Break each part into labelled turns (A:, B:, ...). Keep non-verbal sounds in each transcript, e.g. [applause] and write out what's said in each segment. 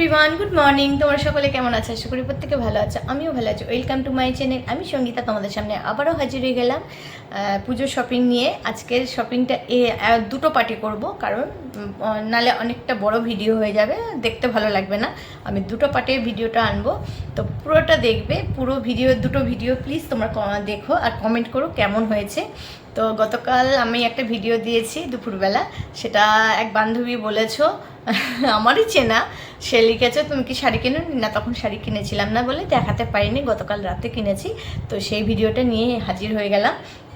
A: Everyone good morning তোমরা সকলে কেমন আছো? আশা করি প্রত্যেকে ভালো আছো। আমিও ভালো আছি। ওয়েলকাম টু মাই চ্যানেল আমি সঙ্গীতা, তোমাদের সামনে আবারও হাজির হয়ে গেলাম পুজোর শপিং নিয়ে। আজকের শপিংটা এ দুটো পার্টি করব, কারণ নালে অনেকটা বড় ভিডিও হয়ে যাবে। দেখতে ভালো লাগবে না। আমি দুটো পার্টে ভিডিওটা আনব। তো পুরোটা দেখবে, পুরো ভিডিও দুটো ভিডিও প্লিজ তোমরা দেখো আর কমেন্ট করো কেমন হয়েছে। তো গতকাল আমি একটা ভিডিও দিয়েছি দুপুরবেলা। সেটা এক বান্ধবী বলেছ, [laughs] আমারই চেনা। সে লিখেছে, তুমি কি শাড়ি কেনো না? তখন শাড়ি কিনেছিলাম না বলে দেখাতে পারিনি, গতকাল রাতে কিনেছি। তো সেই ভিডিওটা নিয়ে হাজির হয়ে গেলাম।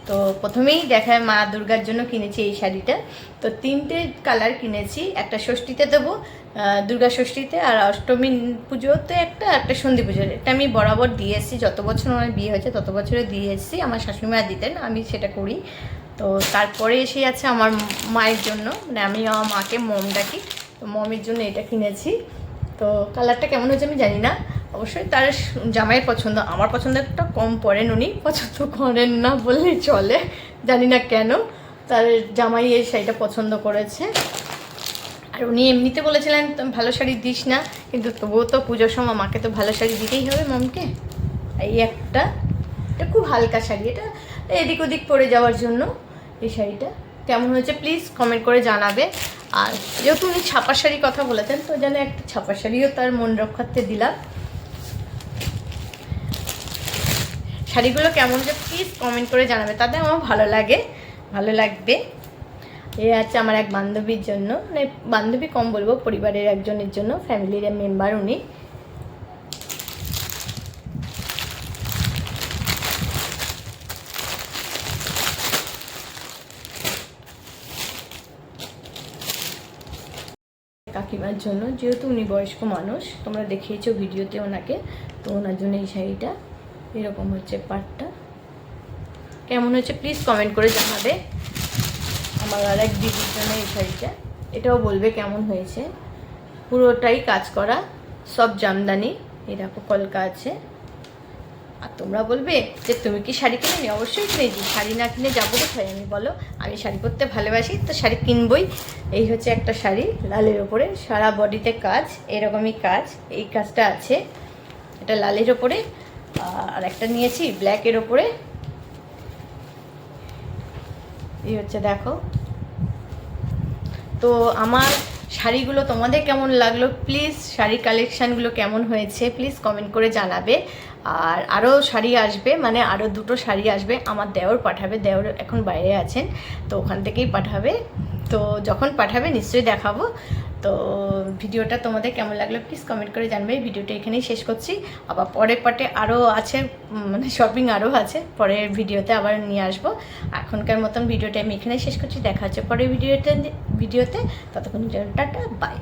A: তো প্রথমেই দেখায় মা দুর্গার জন্য কিনেছি এই শাড়িটা। তো তিনটে কালার কিনেছি, একটা ষষ্ঠীতে দেবো দুর্গা ষষ্ঠীতে, আর অষ্টমী পুজোতে একটা একটা সন্ধি পুজোর। এটা আমি বরাবর দিয়ে এসেছি, যত বছর আমার বিয়ে হয়েছে তত বছরে দিয়ে এসেছি, আমার শাশুড়িমা দিতেন, আমি সেটা করি। তো তারপরে এসে আছে আমার মায়ের জন্য মানে আমি আমার মাকে মম ডাকি, তো মমের জন্য এটা কিনেছি। তো কালারটা কেমন হয়েছে আমি জানি না। অবশ্যই তার জামাইয়ের পছন্দ, আমার পছন্দ একটা কম পড়েন উনি। পছন্দ করেন না বললেই চলে, জানি না কেন। তার জামাই এই শাড়িটা পছন্দ করেছে। আর উনি এমনিতে বলেছিলেন, "তুমি ভালো শাড়ি দিস না। কিন্তু তবুও তো পুজোর সময় মাকে তো ভালো শাড়ি দিতেই হবে মমকে। এই একটা, এটা খুব হালকা শাড়ি। এটা এদিক ওদিক পরে যাওয়ার জন্য এই শাড়িটা। কেমন হয়েছে প্লিজ কমেন্ট করে জানাবে। আর যেহেতু উনি ছাপা শাড়ি কথা বলেছেন, তো যেন একটা ছাপা শাড়িও তার মন রক্ষার্থে দিলাম। শাড়িগুলো কেমন যে প্লিজ কমেন্ট করে জানাবে, তাতে আমার ভালো লাগে, ভালো লাগবে। এ আছে আমার এক বান্ধবীর জন্য মানে বান্ধবী কম বলব, পরিবারের একজনের জন্য ফ্যামিলির মেম্বার উনি। কাকিমার জন্য, যেহেতু উনি বয়স্ক মানুষ, তোমরা দেখিয়েছো ভিডিওতে ওনাকে, তো ওনার জন্য এই শাড়িটা। এরকম হচ্ছে পাটটা। কেমন হচ্ছে প্লিজ কমেন্ট করে জানাবে। আমার আর এক দিদির জন্য এই শাড়িটা। এটাও বলবে কেমন হয়েছে। পুরোটাই কাজ করা, সব জামদানি। এরকম কলকা আছে। আর তোমরা বলবে যে তুমি কি শাড়ি কিনে অবশ্যই কিনেছি। শাড়ি না কিনে যাব কোথায় আমি বলো? আমি শাড়ি পরতে ভালোবাসি, তো শাড়ি কিনবই। এই হচ্ছে একটা শাড়ি, লালের ওপরে। সারা বডিতে কাজ, এরকমই কাজ। এই কাজটা আছে। এটা লালের ওপরে। আর একটা নিয়েছি, ব্ল্যাকের ওপরে। এই হচ্ছে, দেখো। তো আমার শাড়িগুলো তোমাদের কেমন লাগল? প্লিজ শাড়ির কালেকশানগুলো কেমন হয়েছে? প্লিজ কমেন্ট করে জানাবে। আর আরও শাড়ি আসবে মানে আরও দুটো শাড়ি আসবে। আমার দেওর পাঠাবে, দেওর এখন বাইরে আছেন, তো ওখান থেকেই পাঠাবে। তো যখন পাঠাবে নিশ্চয়ই দেখাবো। তো ভিডিওটা তোমাদের কেমন লাগল প্লিজ কমেন্ট করে জানবে। ভিডিওটা এখানেই শেষ করছি। আবার পরের পাটে আরও আছে মানে শপিং আরও আছে। পরের ভিডিওতে আবার নিয়ে আসব। এখনকার মতন ভিডিওটা আমি এখানেই শেষ করছি। দেখা হচ্ছে পরের ভিডিওতে ভিডিওতে ততক্ষণ টাটা বাই